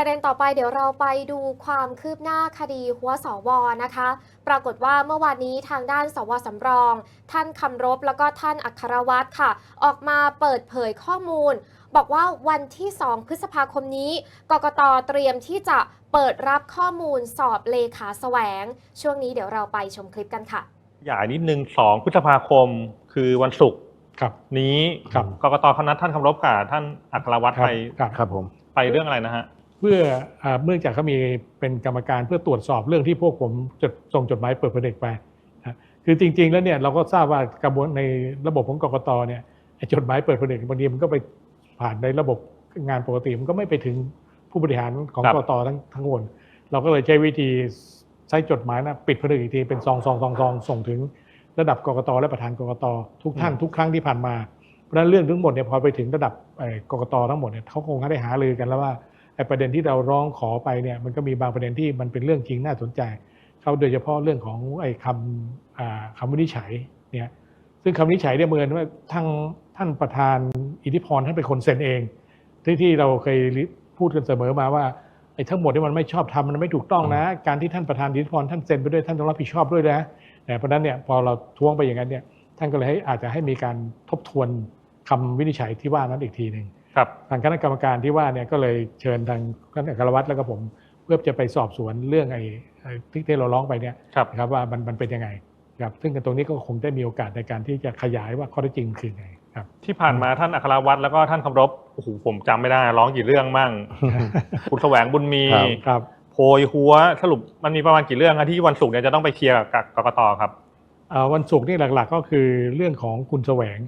ประเด็นต่อไปเดี๋ยวเราไปดูความคืบหน้าคดีหัวสวนะคะ ปรากฏว่าเมื่อวานนี้ทางด้านสวสำรอง ท่านคำรบแล้วก็ท่านอัครวัตรค่ะ ออกมาเปิดเผยข้อมูล บอกว่าวันที่ 2 พฤษภาคมนี้ กกตเตรียมที่จะเปิดรับข้อมูลสอบเลขาแสวง ช่วงนี้เดี๋ยวเราไปชมคลิปกันค่ะอย่านิดนึงสองพฤษภาคมคือวันศุกร์ครับนี้ครับกกตเขานัดท่านคำรบกับท่านอัครวัตรครับไปครับครับผม ไปเรื่องอะไรนะฮะ เพื่ออ่าเมื่องจากเขามีเป็นกรรมการเพื่อตรวจสอบเรื่องที่พวกผมจดส่งจดหมายเปิดเผยเด็กไปนะคือจริง ๆ แล้วเนี่ยเราก็ทราบว่ากระบวนในระบบของกกตเนี่ยไอ้จดหมายเปิดเผยเด็กบางทีมันก็ไปผ่านในระบบงานปกติมันก็ไม่ไปถึงผู้บริหารของครับกกตทั้งทั้งหมดเราก็เลยใช้วิธีใช้จดหมายนะปิดผนึกอีกทีเป็นซองซองซองซองส่งถึงระดับกกตและประธานกกตทุกท่านทุกครั้งที่ผ่านมาเพราะฉะนั้นเรื่องทั้งหมดเนี่ยพอไปถึงระดับเอ่อกกตทั้งหมดเนี่ยเขาคงได้หารือกันแล้วว่าไอ้ ประเด็นที่เราร้องขอไปเนี่ยมันก็มีบางประเด็นที่มันเป็นเรื่องจริงน่าสนใจ เขาโดยเฉพาะเรื่องของไอ้คำอ่าคำวินิจฉัยเนี่ยซึ่งคำวินิจฉัยเนี่ยเหมือนว่าทั้งท่านประธานอิทธิพรท่านเป็นคนเซ็นเอง ที่ที่เราเคยพูดกันเสมอมาว่าไอ้ทั้งหมดที่มันไม่ชอบทำมันไม่ถูกต้องนะ การที่ท่านประธานอิทธิพรท่านเซ็นไปด้วยท่านต้องรับผิดชอบด้วยนะเพราะฉะนั้นเนี่ยพอเราท้วงไปอย่างนั้นเนี่ยท่านก็เลยให้อาจจะให้มีการทบทวนคำวินิจฉัยที่ว่านั้นอีกทีหนึ่ง ครับทางคณะกรรมการที่ว่าเนี่ยก็เลยเชิญทางท่านอัครวัตรแล้วก็ผม เพื่อจะไปสอบสวนเรื่องไอ้ไอ้ที่ที่เราร้องไปเนี่ยครับนะครับว่ามันมันเป็นยังไงครับซึ่งตรงนี้ก็คงได้มีโอกาสในการที่จะขยายว่าข้อเท็จจริงคือไงครับ ที่ผ่านมาท่านอัครวัตรแล้วก็ท่านคำรบโอ้โหผมจำไม่ได้ร้องกี่เรื่องมั่งคุณแสวงบุญมีครับครับโพยหัวสรุปมันมีประมาณกี่เรื่องอะที่วันศุกร์เนี่ยจะต้องไปเคลียร์กับกกตครับเอ่อวันศุกร์นี่หลัก ๆ ก็คือเรื่องของคุณแสวง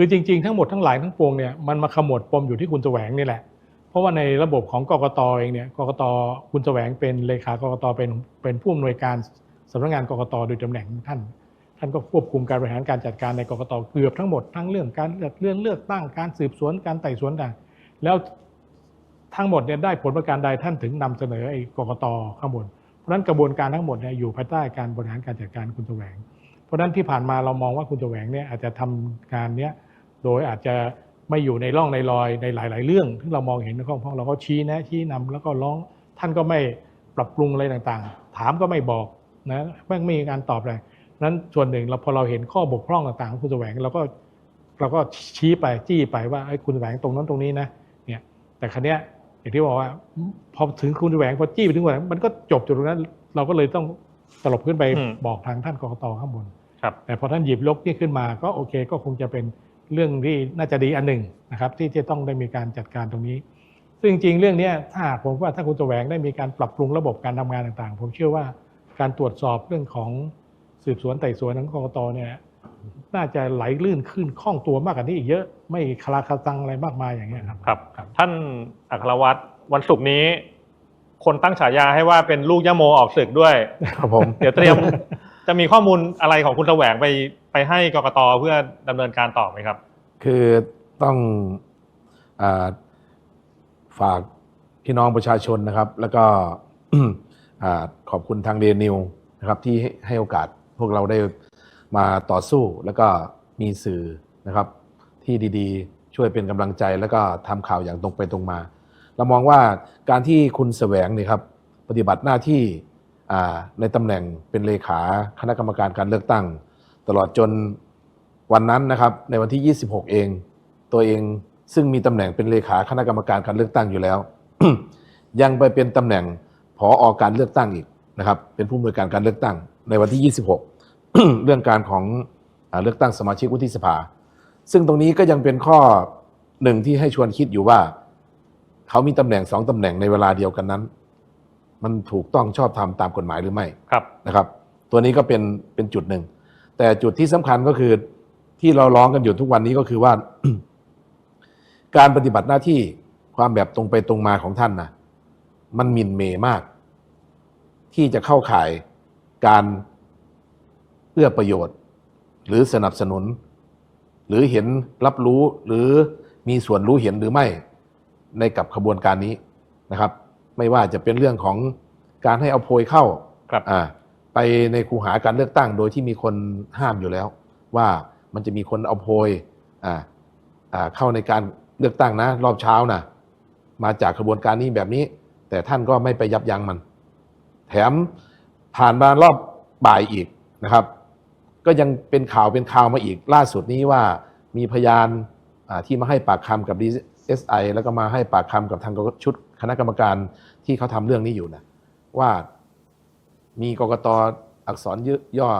คือจริง ๆ ทั้งหมดทั้งหลายทั้งปวงเนี่ยมันมาขมวดปมอยู่ที่คุณแสวงนี่แหละ เพราะว่าในระบบของกกตเองเนี่ยกกตคุณแสวงเป็นเลขากกตเป็นเป็นผู้อำนวยการสำนักงานกกตโดยตำแหน่งท่านท่านก็ควบคุมการบริหารการจัดการในกกตเกือบทั้งหมดทั้งเรื่องการเลือกเรื่องเลือกตั้งการสืบสวนการไต่สวนต่างแล้วทั้งหมดเนี่ยได้ผลประการใดท่านถึงนำเสนอไอ้กกตข้างบนเพราะนั้นกระบวนการทั้งหมดเนี่ยอยู่ภายใต้การบริหารการจัดการคุณแสวง เพราะนั้นที่ผ่านมาเรามองว่าคุณแสวงเนี่ยอาจจะทำงานเนี้ย โดยอาจจะไม่อยู่ในร่องในรอยในหลาย ๆ เรื่องที่เรามองเห็นในข้องเพราะเราก็ชี้แนะชี้นำแล้วก็ร้องท่านก็ไม่ปรับปรุงอะไรต่างๆ ถามก็ไม่บอกนะไม่ไม่มีการตอบอะไรนั้นส่วนหนึ่งเราพอเราเห็นข้อบกพร่องต่างๆของคุณแสวงเราก็เราก็ชี้ไปจี้ไปว่าไอ้ยคุณแสวงตรงนั้นตรงนี้นะเนี่ยแต่ครั้นี้ยอย่างที่บอกว่า พอถึงคุณแสวงพอจี้ไปถึงคุณแสวงมันก็จบจุดตรงนั้น เราก็เลยต้องตลบขึ้นไปอืมบอกทางท่านกกตข้างบนครับแต่พอท่านหยิบยกนี่ขึ้นมาก็โอเค ก็คงจะเป็น เรื่องที่น่าจะดีอันหนึ่งนะครับ ที่จะต้องได้มีการจัดการตรงนี้ ซึ่งจริงๆเรื่องเนี้ยถ้าหากผมว่าถ้าคุณแสวงได้มีการปรับปรุงระบบการทำงานต่างๆ ผมเชื่อว่าการตรวจสอบเรื่องของสืบสวนไต่สวนของกกตเนี่ยน่าจะไหลลื่นขึ้นคล่องตัวมากกว่านี้อีกเยอะ ไม่คลาคาซังอะไรมากมายอย่างเงี้ยครับครับครับ ท่านอัครวัตรวันศุกร์นี้ คนตั้งฉายาให้ว่าเป็นลูกยะโมออกศึกด้วย ครับผม เดี๋ยวเตรียมจะมีข้อมูลอะไรของคุณแสวงไป ไปให้กกตเพื่อดำเนินการต่อไหมครับ คือต้องอฝากพี่น้องประชาชนนะครับ แล้วก็ขอบคุณทางเดนิวนะครับที่ให้โอกาสพวกเราได้มาต่อสู้แล้วก็มีสื่อนะครับ ที่ดีๆ ช่วยเป็นกำลังใจ แล้วก็ทำข่าวอย่างตรงไปตรงมา เรามองว่าการที่คุณแสวงเนี่ยครับปฏิบัติหน้าที่ในตำแหน่งเป็นเลขาคณะกรรมการการเลือกตั้ง ตลอดจนวันนั้นนะครับในวันที่ 26 เอง ตัวเองซึ่งมีตำแหน่งเป็นเลขาคณะกรรมการการเลือกตั้งอยู่แล้ว ยังไปเป็นตำแหน่งผออการเลือกตั้งอีกนะครับ เป็นผู้อำนวยการการเลือกตั้ง ในวันที่ 26 เรื่องการของอาเลือกตั้งสมาชิกวุฒิสภา ซึ่งตรงนี้ก็ยังเป็นข้อหนึ่งที่ให้ชวนคิดอยู่ว่า เขามีตำแหน่งสองตำแหน่งในเวลาเดียวกันนั้น มันถูกต้องชอบธรรมตามกฎหมายหรือไม่ครับนะครับ ตัวนี้ก็เป็นเป็นจุดหนึ่ง แต่จุดที่สำคัญก็คือที่เราร้องกันอยู่ทุกวันนี้ก็คือว่า การปฏิบัติหน้าที่ความแบบตรงไปตรงมาของท่านนะมันหมินเมย์มาก ที่จะเข้าข่ายการเอื้อประโยชน์ หรือสนับสนุน หรือเห็นรับรู้หรือมีส่วนรู้เห็นหรือไม่ในกับขบวนการนี้นะครับ ไม่ว่าจะเป็นเรื่องของการให้เอาโพยเข้าครับอ่า ไปในคูหาการเลือกตั้งโดยที่มีคนห้ามอยู่แล้ว ว่ามันจะมีคนเอาโพยอ่าอ่าเข้าในการเลือกตั้งนะ รอบเช้านะมาจากขบวนการนี้แบบนี้ แต่ท่านก็ไม่ไปยับยั้งมัน แถมผ่านมารอบบ่ายอีกนะครับ ก็ยังเป็นข่าวเป็นข่าวมาอีกล่าสุดนี้ว่ามีพยานที่มาให้ปากคำกับ DSI แล้วก็มาให้ปากคำกับทางชุดคณะกรรมการที่เขาทำเรื่องนี้อยู่นะว่า มีกกตอักษรย่อ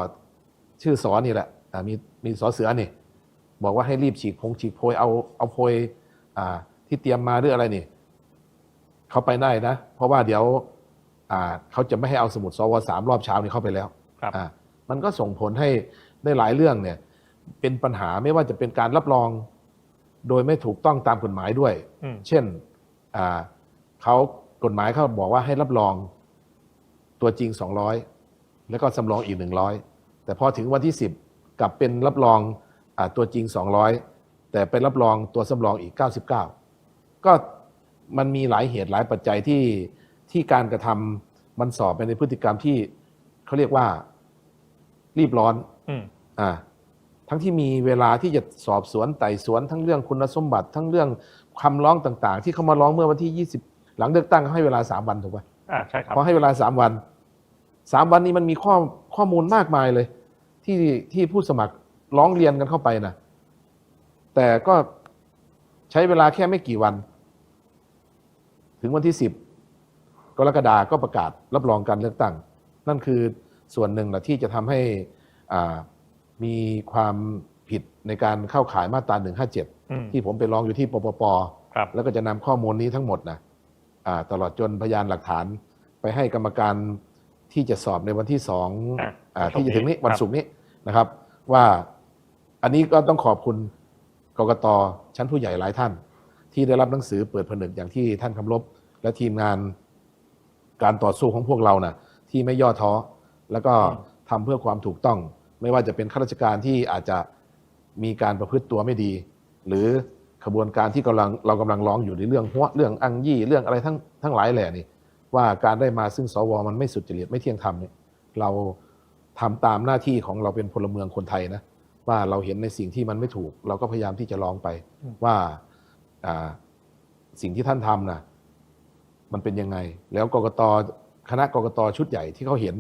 ชื่อสอนี่แหละอ่ามีมีสอเสือนี่ บอกว่าให้รีบฉีกพงฉีกโพยเอาเอาโพยอ่าที่เตรียมมาหรืออะไรนี่เขาไปได้นะ เพราะว่าเดี๋ยวอ่าเขาจะไม่ให้เอาสมุดสวสามรอบเช้านี้เข้าไปแล้วครับอ่ามันก็ส่งผลให้ได้หลายเรื่องเนี่ย เป็นปัญหาไม่ว่าจะเป็นการรับรองโดยไม่ถูกต้องตามกฎหมายด้วยอืมเช่นอ่าเขากฎหมายเขาบอกว่าให้รับรอง ตัวจริง 200 แล้วก็สำรองอีก 100 แต่พอถึงวันที่ 10 กลับเป็นรับรองอาตัวจริง 200 แต่ไปรับรองตัวสำรองอีก 99 ก็มันมีหลายเหตุหลายปัจจัยที่ที่การกระทำมันสอบไปในพฤติกรรมที่เขาเรียกว่ารีบร้อนอืมอ่าทั้งที่มีเวลาที่จะสอบสวนไต่สวนทั้งเรื่องคุณสมบัติ ทั้งเรื่องคำร้องต่าง ๆ ที่เขามาร้องเมื่อวันที่ 20 หลังเลือกตั้งเขาให้เวลา 3 วันถูกไหม อ่าใช่ครับพอให้เวลา3วัน3วันนี้มันมีข้อข้อมูลมากมายเลย ที่ที่ผู้สมัครร้องเรียนกันเข้าไปนะแต่ก็ใช้เวลาแค่ไม่กี่วัน ถึงวันที่10กรกฎาก็ประกาศรับรองการเลือกตั้ง นั่นคือส่วนหนึ่งแหละที่จะทำให้อ่ามีความผิดในการเข้าขายมาตราอืม157 ที่ผมไปร้องอยู่ที่ปปปครับแล้วก็จะนำข้อมูลนี้ทั้งหมดนะอ่า ตลอดจนพยานหลักฐานไปให้กรรมการที่จะสอบในวันที่สองอะอาวันศุกร์ที่จะถึงนี้นี้วันครับศุกร์นี้นะครับ ว่าอันนี้ก็ต้องขอบคุณกกตชั้นผู้ใหญ่หลายท่าน ที่ได้รับหนังสือเปิดผนึกอย่างที่ท่านคำลบและทีมงานการต่อสู้ของพวกเรานะที่ไม่ย่อท้อแล้วก็ทำเพื่อความถูกต้อง ไม่ว่าจะเป็นข้าราชการที่อาจจะมีการประพฤติตัวไม่ดี หรือ ขบวนการที่กำลังเรากำลังร้องอยู่ในเรื่องหัวเรื่องอังยี่เรื่องอะไรทั้งทั้งหลายแหล่นี่ว่าการได้มาซึ่งสวมันไม่สุจริตไม่เที่ยงธรรมเนี่ยเราทำตามหน้าที่ของเราเป็นพลเมืองคนไทยนะว่าเราเห็นในสิ่งที่มันไม่ถูก เราก็พยายามที่จะร้องไปว่าอ่าสิ่งที่ท่านทำนะมันเป็นยังไง แล้วกกตคณะกกตชุดใหญ่ที่เขาเห็น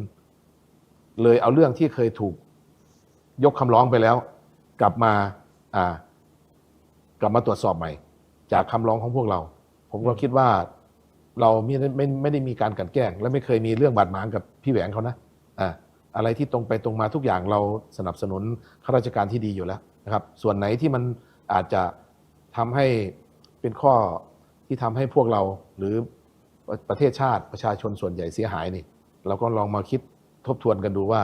เลยเอาเรื่องที่เคยถูกยกคำร้องไปแล้ว กลับมาอ่า กลับมาตรวจสอบใหม่ จากคำร้องของพวกเรา ผมก็คิดว่าเราไม่ได้ไม่ไม่ได้มีการกลันแกล้ง และไม่เคยมีเรื่องบาดหมางกับพี่แหวงเขานะอ่าอะไรที่ตรงไปตรงมาทุกอย่างเราสนับสนุนข้าราชการที่ดีอยู่แล้วนะครับ ส่วนไหนที่มันอาจจะทำให้เป็นข้อที่ทำให้พวกเราหรือประเทศชาติประชาชนส่วนใหญ่เสียหายนี่ เราก็ลองมาคิดทบทวนกันดูว่า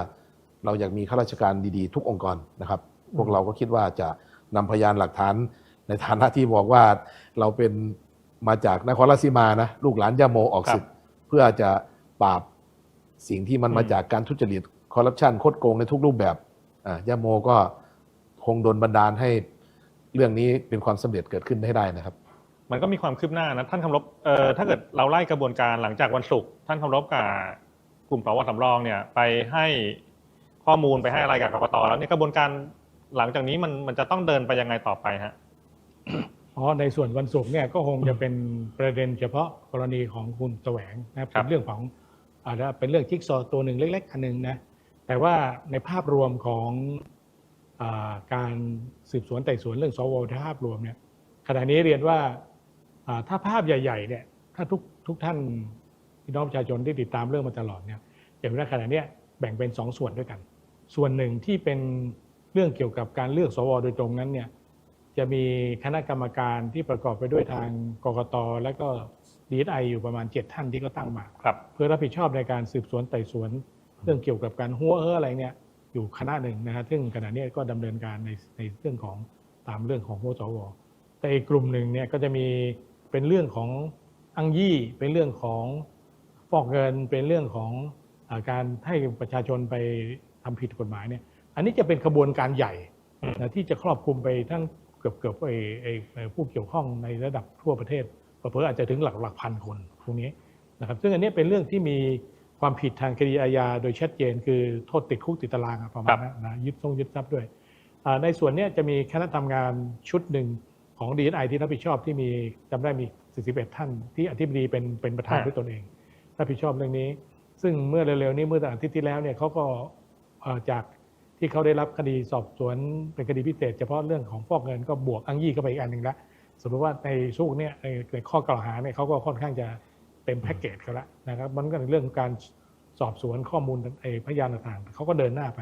เราอยากมีข้าราชการดีๆ ทุกองค์กรนะครับ พวกเราก็คิดว่าจะนำพยานหลักฐาน ในฐานะที่บอกว่าเราเป็นมาจากนครราชสีมานะลูกหลานย่าโมออกศึก เพื่อจะปราบสิ่งที่มันอืมมาจากการทุจริตคอร์รัปชันคดโกงในทุกรูปแบบอ่าย่าโมก็คงโดนบันดาลให้เรื่องนี้เป็นความสำเร็จเกิดขึ้นให้ได้นะครับ มันก็มีความคืบหน้านะท่านคำรบเอ่อถ้าเกิดเราไล่กระบวนการหลังจากวันศุกร์ท่านคำรบกับกลุ่มสวสำรองเนี่ยไปให้ข้อมูลไปให้อะไรกับกกตแล้วเนี่ยกระบวนการหลังจากนี้มันมันจะต้องเดินไปยังไงต่อไปฮะ อ๋อในส่วนวันศุกร์เนี่ยก็คงจะเป็นประเด็นเฉพาะกรณีของคุณแสวงนะครับครับเป็นเรื่องของอาจจะเป็นเรื่องจิ๊กซอว์ตัวหนึ่งเล็ก ๆ อันหนึงนะแต่ว่าในภาพรวมของอาการสืบสวนไต่สวนเรื่องสวในภาพรวมเนี่ยขณะนี้เรียนว่าอ่าถ้าภาพใหญ่ๆเนี่ยถ้าทุกทุกท่านพี่น้องประชาชนที่ติดตามเรื่องมาตลอดเนี่ยเห็นว่าขณะเนี้ยแบ่งเป็นสองส่วนด้วยกัน ส่วนหนึ่งที่เป็นเรื่องเกี่ยวกับการเลือกสวโดยตรงนั้นเนี่ย จะมีคณะกรรมการที่ประกอบไปด้วยทางกกตและก็ดีไออยู่ประมาณ 7 ท่านที่ก็ตั้งมาครับ เพื่อรับผิดชอบในการสืบสวนไต่สวน เรื่องเกี่ยวกับการหัวเอออะไรเนี่ยอยู่คณะหนึ่งนะฮะซึ่งขณะนี้ก็ดำเนินการในในเรื่องของตามเรื่องของหัวสวแต่อีกกลุ่มหนึ่งเนี่ยก็จะมีเป็นเรื่องของอังยี่เป็นเรื่องของฟอกเงินเป็นเรื่องของอาการให้ประชาชนไปทำผิดกฎหมายเนี่ยอันนี้จะเป็นขบวนการใหญ่อืมนะที่จะครอบคลุมไปทั้งเกือบเกือบไอ้ไอ้ไอ้ผู้เกี่ยวข้องในระดับทั่วประเทศเผลอๆอาจจะถึงหลักหลักพันคนพวกนี้นะครับซึ่งอันนี้เป็นเรื่องที่มีความผิดทางคดีอาญาโดยชัดเจน คือโทษติดคุกติดตารางอะประมาณนั้นนะยึดทรงยึดทรัพย์ด้วยอ่าในส่วนเนี้ยจะมีคณะทำงานชุดหนึ่งของ DNI ที่รับผิดชอบที่มีจำได้มี 41 ท่าน ที่อธิบดีเป็นเป็นประธานอ่าด้วยตนเองรับผิดชอบเรื่องนี้ ซึ่งเมื่อเร็วๆนี้เมื่ออาทิตย์ที่แล้วเนี่ยเขาก็เอ่อจาก ที่เขาได้รับคดีสอบสวนเป็นคดีพิเศษ เฉพาะเรื่องของฟอกเงินก็บวกอังยี่เข้าไปอีกอันหนึ่งละสมมติว่าในสู้เนี่ยในข้อกล่าวหาเนี่ยเขาก็ค่อนข้างจะเต็มแพ็กเกจเขาละนะครับมันก็ในเรื่องการสอบสวนข้อมูลไอ้พยานต่างๆเขาก็เดินหน้าไป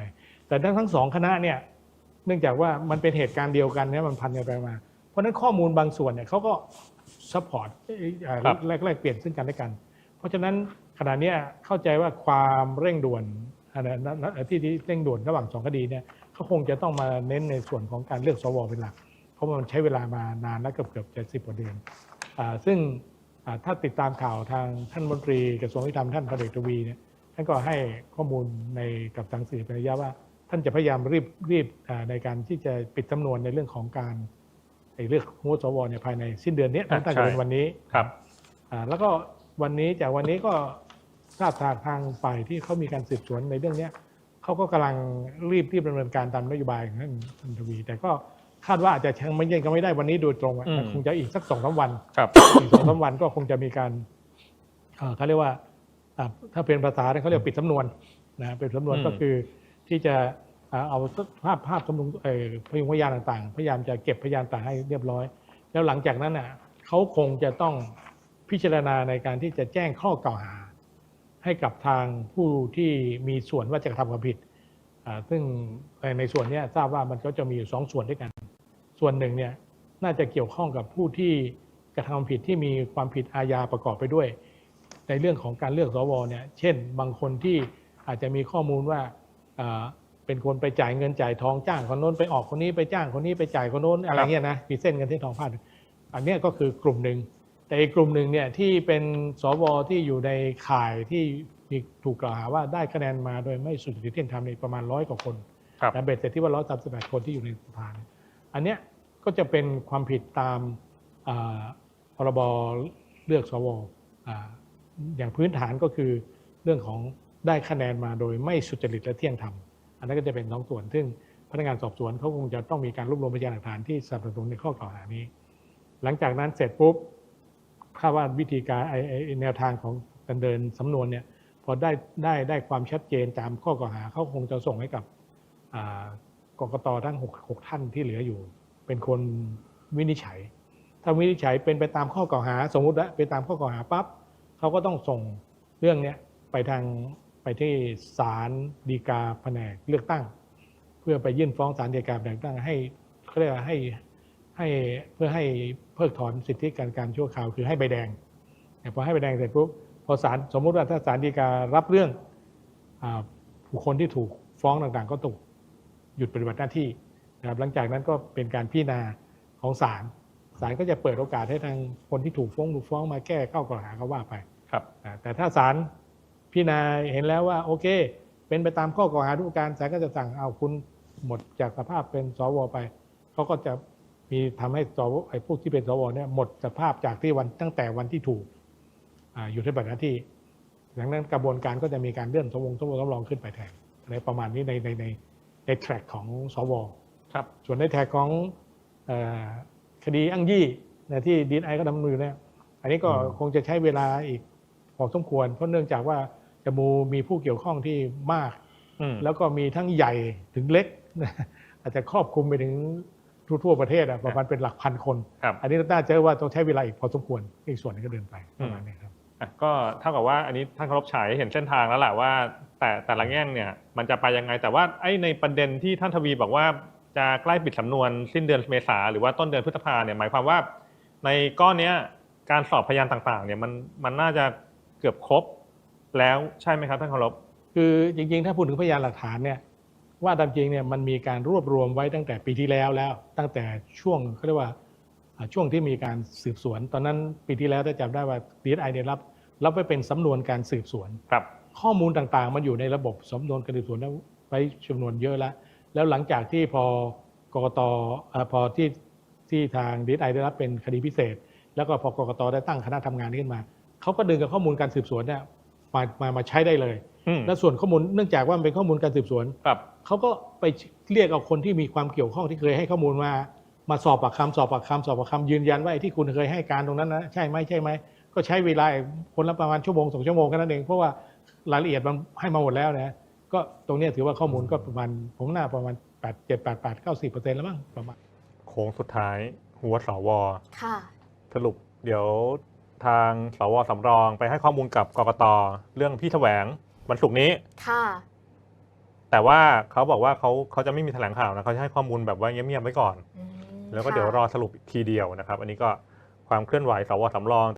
แต่ทั้งทั้งสองคณะเนี่ยเนื่องจากว่ามันเป็นเหตุการณ์เดียวกันเนี่ยมันพันกันไปมา เพราะฉะนั้นข้อมูลบางส่วนเนี่ยเขาก็ซัพพอร์ตครับแลกแลกเปลี่ยนซึ่งกันและกัน เพราะฉะนั้นขณะนี้เข้าใจว่าความเร่งด่วน ที่ที่เร่งด่วนระหว่างสองคดีเนี่ยเขาคงจะต้องมาเน้นในส่วนของการเลือกสวเป็นหลัก เพราะว่ามันใช้เวลามานานและเกือบเกือบจะสิบกว่าเดือนอ่าซึ่งอ่าถ้าติดตามข่าวทางท่านมนตรีกระทรวงยุติธรรมท่านพลเอกทวีเนี่ยท่านก็ให้ข้อมูลในกับทางสื่อเป็นระยะว่า ท่านจะพยายามรีบรีบอ่าในการที่จะปิดจำนวนในเรื่องของการไอ้เลือกหัวสวเนี่ยภายในสิ้นเดือนนี้อะตั้งแต่เป็นใช่วันนี้ครับอ่าแล้วก็วันนี้จากวันนี้ก็ ทราบทางทางฝ่ายที่เขามีการสืบสวนในเรื่องเนี้ยเขาก็กำลังรีบรีบดำเนินการตามนโยบายของท่านท่านทวี แต่ก็คาดว่าอาจจะยังไม่ยังไม่ได้วันนี้โดยตรงอะอืม คงจะอีกสักสองสามวัน ครับ อีกสองสามวันก็คงจะมีการเอ่อเขาเรียกว่าอ่าถ้าเป็นภาษาเนี่ยเขาเรียกปิดสำนวนนะปิดสำนวนอืม ก็คือที่จะอ่าเอาภาพภาพสำนวนเอ่อพยงพยานต่างๆ พยายามจะเก็บพยานต่างให้เรียบร้อย แล้วหลังจากนั้นน่ะเขาคงจะต้องพิจารณาในการที่จะแจ้งข้อกล่าวหา ให้กับทางผู้ที่มีส่วนว่าจะกระทำความผิด ซึ่งในส่วนนี้ทราบว่ามันก็จะมีอยู่สองส่วนด้วยกัน ส่วนหนึ่งเนี่ยน่าจะเกี่ยวข้องกับผู้ที่กระทำความผิดที่มีความผิดอาญาประกอบไปด้วย ในเรื่องของการเลือกสวเนี่ยเช่น บางคนที่อาจจะมีข้อมูลว่าเป็นคนไปจ่ายเงินจ่ายทองจ้างคนโน้นไปออกคนนี้ไปจ้างคนนี้ไปจ่ายคนโน้นอะไรเงี้ยนะมีเส้นเงินเส้นทองพาดอันนี้ก็คือกลุ่มหนึ่ง แต่อีกกลุ่มหนึ่งเนี่ยที่เป็นสวที่อยู่ในข่ายที่มีถูกกล่าวหาว่าได้คะแนนมาโดยไม่สุจริตเที่ยงธรรมในประมาณร้อยกว่าคนครับและเบ็ดเสร็จที่ว่าร้อยสามสิบแปดคนที่อยู่ในสภาเนี่ยอันเนี้ยก็จะเป็นความผิดตามอ่าพรบเลือกสวอ่าอย่างพื้นฐานก็คือเรื่องของได้คะแนนมาโดยไม่สุจริตและเที่ยงธรรม อันนั้นก็จะเป็นสองส่วน ซึ่งพนักงานสอบสวนเขาคงจะต้องมีการรวบรวมพยานหลักฐานที่สนับสนุนในข้อกล่าวหานี้ หลังจากนั้นเสร็จปุ๊บ คาดว่าวิธีการไอไอแนวทางของการเดินสำนวนเนี่ยพอได้ได้ได้ความชัดเจนตามข้อกล่าวหาเขาคงจะส่งให้กับอ่ากกตทั้งหกหกท่านที่เหลืออยู่ เป็นคนวินิจฉัย ถ้าวินิจฉัยเป็นไปตามข้อกล่าวหา สมมติว่าเป็นตามข้อกล่าวหาปั๊บเขาก็ต้องส่งเรื่องเนี้ยไปทางไปที่ศาลฎีกาแผนกเลือกตั้ง เพื่อไปยื่นฟ้องศาลฎีกาแผนกเลือกตั้งให้เขาเรียกว่าให้ ให้เพื่อให้เพิกถอนสิทธิการการชั่วคราวคือให้ใบแดงแต่พอให้ใบแดงเสร็จปุ๊บพอศาลสมมุติว่าถ้าศาลฎีการับเรื่องอาผู้คนที่ถูกฟ้องต่างๆ ก็ถูกหยุดปฏิบัติหน้าที่นะครับหลังจากนั้นก็เป็นการพิจารณาของศาลศาลก็จะเปิดโอกาสให้ทางคนที่ถูกฟ้องถูกฟ้องมาแก้ข้อกล่าวหาเขาว่าไปครับอ่าแต่ถ้าศาลพิจารณาเห็นแล้วว่าโอเค เป็นไปตามข้อกล่าวหาทุกประการศาลก็จะสั่งเอาคุณหมดจากสภาพเป็นสวไปเขาก็จะ มีทำให้สวไอ้พวกที่เป็นสวเนี่ยหมดสภาพจากที่วันตั้งแต่วันที่ถูกอ่าอยู่ที่บัตรหน้าที่ดังนั้นกระบวนการก็จะมีการเลื่อนสวงสวสำรองขึ้นไปแทนอะไรประมาณนี้ในในในในแทร็กของสวครับส่วนในแท็กของเออคดีอ้างยี่นะที่ดีไอก็ดำเนินอยู่เนี่ยอันนี้ก็อืมคงจะใช้เวลาอีกพอสมควร เพราะเนื่องจากว่าจะมูมีผู้เกี่ยวข้องที่มากอืมแล้วก็มีทั้งใหญ่ถึงเล็กอาจจะครอบคลุมไปถึง ทั่วๆประเทศอะประมาณเป็นหลักพันคน ครับอันนี้น่าจะว่าต้องใช้เวลาอีกพอสมควรอีกส่วนหนึงก็เดินไปประมาณนี้ครับ อะก็เท่ากับว่าอันนี้ท่านเคารพฉายเห็นเส้นทางแล้วแหละว่า แต่แต่ละแง่งเนี่ยมันจะไปยังไง แต่ว่าไอ้ในประเด็นที่ท่านทวีบอกว่าจะใกล้ปิดสำนวนสิ้นเดือนเมษาหรือว่าต้นเดือนพฤษภาเนี่ยหมายความว่า ในก้อนเนี้ยการสอบพยานต่างๆเนี่ยมันมันน่าจะเกือบครบแล้วใช่ไหมครับท่านเคารพ คือจริงๆ ถ้าพูดถึงพยานหลักฐานเนี่ย ว่าตามจริงเนี่ยมันมีการรวบรวมไว้ตั้งแต่ปีที่แล้วแล้ว ตั้งแต่ช่วงเขาเรียกว่าอ่าช่วงที่มีการสืบสวน ตอนนั้นปีที่แล้วถ้าจำได้ว่าดีไอเนี่ยรับรับไว้เป็นสำนวนการสืบสวนครับข้อมูลต่างๆ มันอยู่ในระบบสำนวนการสืบสวนแล้วไว้จำนวนเยอะแล้ว แล้วหลังจากที่พอกกตเอ่อพอที่ที่ทางดีไอได้รับเป็นคดีพิเศษ แล้วก็พอกกตได้ตั้งคณะทำงานนี้ขึ้นมาเขาก็ดึงกับข้อมูลการสืบสวนเนี่ยมามามาใช้ได้เลยอืมและส่วนข้อมูลเนื่องจากว่ามันเป็นข้อมูลการสืบสวนครับ เขาก็ไปเรียกเอาคนที่มีความเกี่ยวข้องที่เคยให้ข้อมูลมา มาสอบปากคำสอบปากคำสอบปากคำยืนยันว่าไอ้ที่คุณเคยให้การตรงนั้นนะใช่ไหมใช่ไหมก็ใช้เวลาคนละประมาณชั่วโมงสองชั่วโมงแค่นั้นเองเพราะว่ารายละเอียดมันให้มาหมดแล้วนะก็ตรงเนี้ยถือว่าข้อมูลก็ประมาณผมน่าประมาณแปดเจ็ดแปดแปดเก้าสิบเปอร์เซ็นต์แล้วมั้งประมาณโค้งสุดท้าย หัวสวค่ะ สรุปเดี๋ยวทางสวสำรองไปให้ข้อมูลกับกกตเรื่องพี่แถวงวันศุกร์นี้ค่ะ แต่ว่าเขาบอกว่าเขาเขาจะไม่มีแถลงข่าวนะเขาจะให้ข้อมูลแบบว่าเงียบๆไว้ก่อนอืมแล้วก็เดี๋ยวค่ะรอสรุปอีกทีเดียวนะครับ อันนี้ก็ความเคลื่อนไหวสวสำรอง